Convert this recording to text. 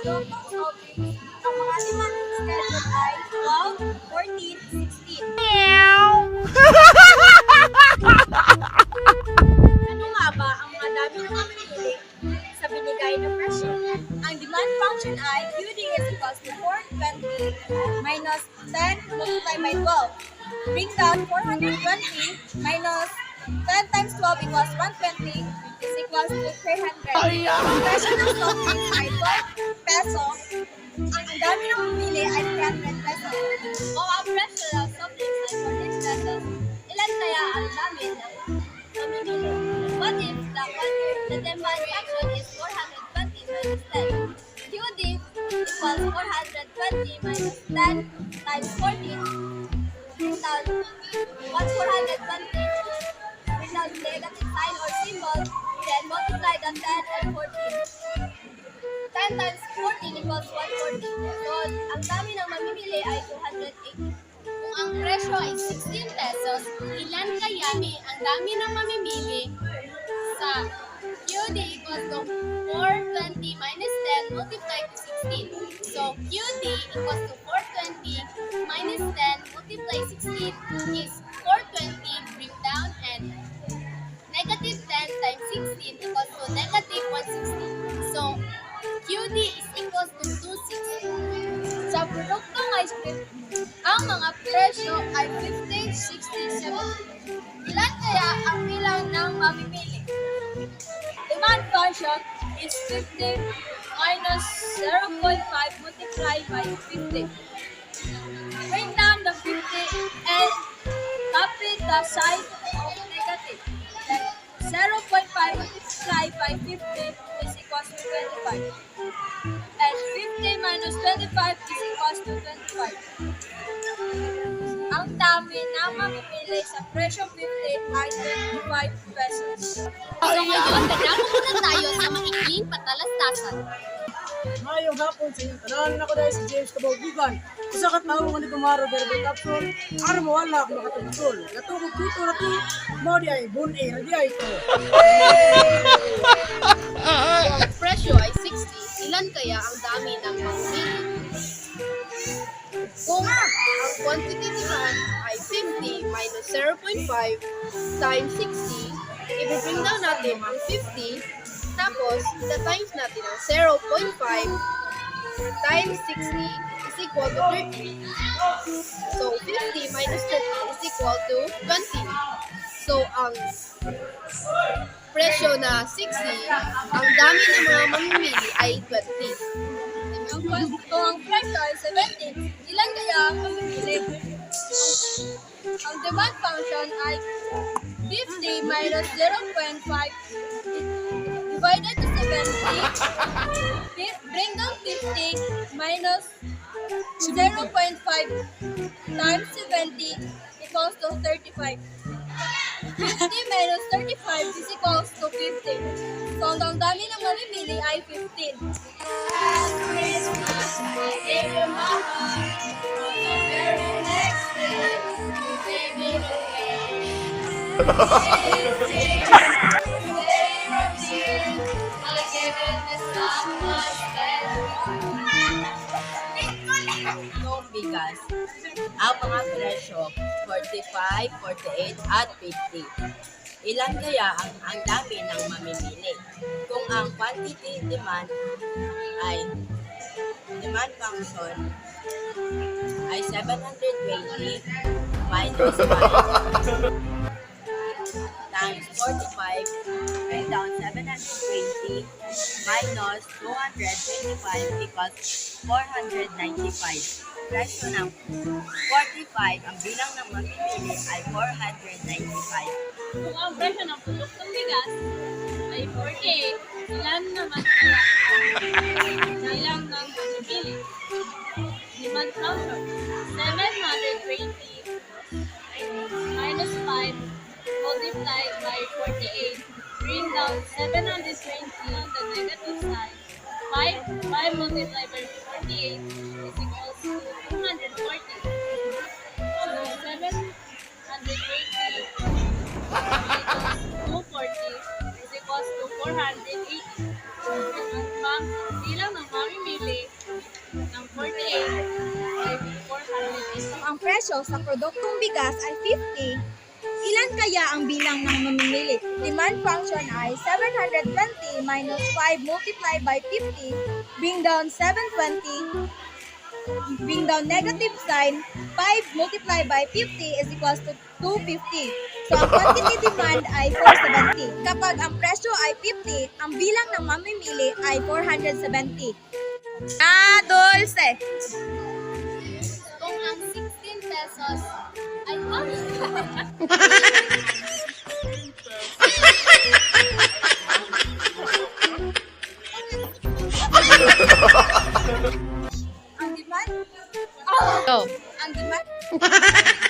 produktong solving, ang mga demanding schedule ay 12, 14, 16. Ano nga ba ang mga dami ng mamimili sa binigay na presyo? Ang demand function ay QD is equals to 420 minus 10 multiplied by 12. Bring down 420 minus 10 times 12 equals 120 is equals to 300. Ang presyo ng soft drinks ay 12 peso. Ang dami ng mamili ay 300 peso. Kung ang presyo ng soft drinks ay 14 pesos, ilan kaya ang dami ng mamimili? What if the, the demand function is 420 minus 10? QD equals 420 minus 10 times 14 without what 420 without negative sign or symbol, then multiply the 10 and 14. 10 times 14 equals 140. So, ang dami ng mamimili ay 280. Kung ang presyo ay 16 pesos, ilan kaya ni ang dami ng mamimili sa QD equals to 420 minus 10 multiplied to 16. So, QD equals to 420 minus 10 multiplied 16 is 420 bring down and negative 10 times 16 equals to negative 160. Produktong ice cream, ang mga presyo ay 15, 60, 70. Ilan kaya ang bilang ng mamimili? Demand function is 50 minus 0.5 multiplied by 50. Bring down the 50 and copy the sign of negative. Then 0.5 multiplied by 50 is equals to 25 and 50 minus 25 is equals to 25. Ang dami na mamimili sa presyo 50 ay 25 pesos. So ngayon, dadako muna tayo sa maikling patalastasan. Ngayong hapon sa inyong tanan, ako dahil si James Kabaugigan. Usakat na ako nga kumaro verbal capsule, ara mo wala ako makatutol. Natugog dito na to, mo di ay bun di ay ito. Kung ang presyo ay 60, ilan kaya ang dami ng mamimili? Kung ang quantity demand ay 50 minus 0.5 times 60, i-bring down natin ang 50, tapos ita-times natin ang 0.5 times 60 is equal to 30. So, 50 minus 30 is equal to 20. So, ang presyo na 60, ang dami ng mga mamimili ay 20. Ang kung ang presyo ay 17, ilan kaya ang mamimili? Ang, demand function ay 50 minus 0.5 divided to 70. Fif- Bring down 50 minus 0.5 times 70 equals to 35. 50 minus 35 is equals to 50. So, ang dami ng mamimili ay 15. Last Christmas, I gave you my heart. On the very next day, you gave me away. Today from here, ang mga presyo 45, 48 at 50. Ilan kaya ang, ang dami ng mamimili? Kung ang quantity demand ay demand function ay 720 minus 5 times 45 bring down 720 minus 225 equals 495. Presyo ng 45, ang bilang ng mamimili ay 495. Kung ang presyo ng produktong bigas ay 48, ilan naman kaya bilang ng mamimili? Demand function, 720 minus 5 multiplied by 48 out on the negative side. 5, 5 multiplied by 48 is equals to 240. So 780 equals 240 is equals to 480. Ang bilang ng mamimili ng 48 ay 480. Ang presyo sa produktong bigas ay 50 ilan kaya ang bilang ng mamimili? Demand function ay 720 minus 5 multiplied by 50, bring down 720, bring down negative sign, 5 multiplied by 50 is equals to 250. So, ang quantity demand ay 470. Kapag ang presyo ay 50, ang bilang ng mamimili ay 470. Ah, dulce! Ang demand? Go. Ang demand?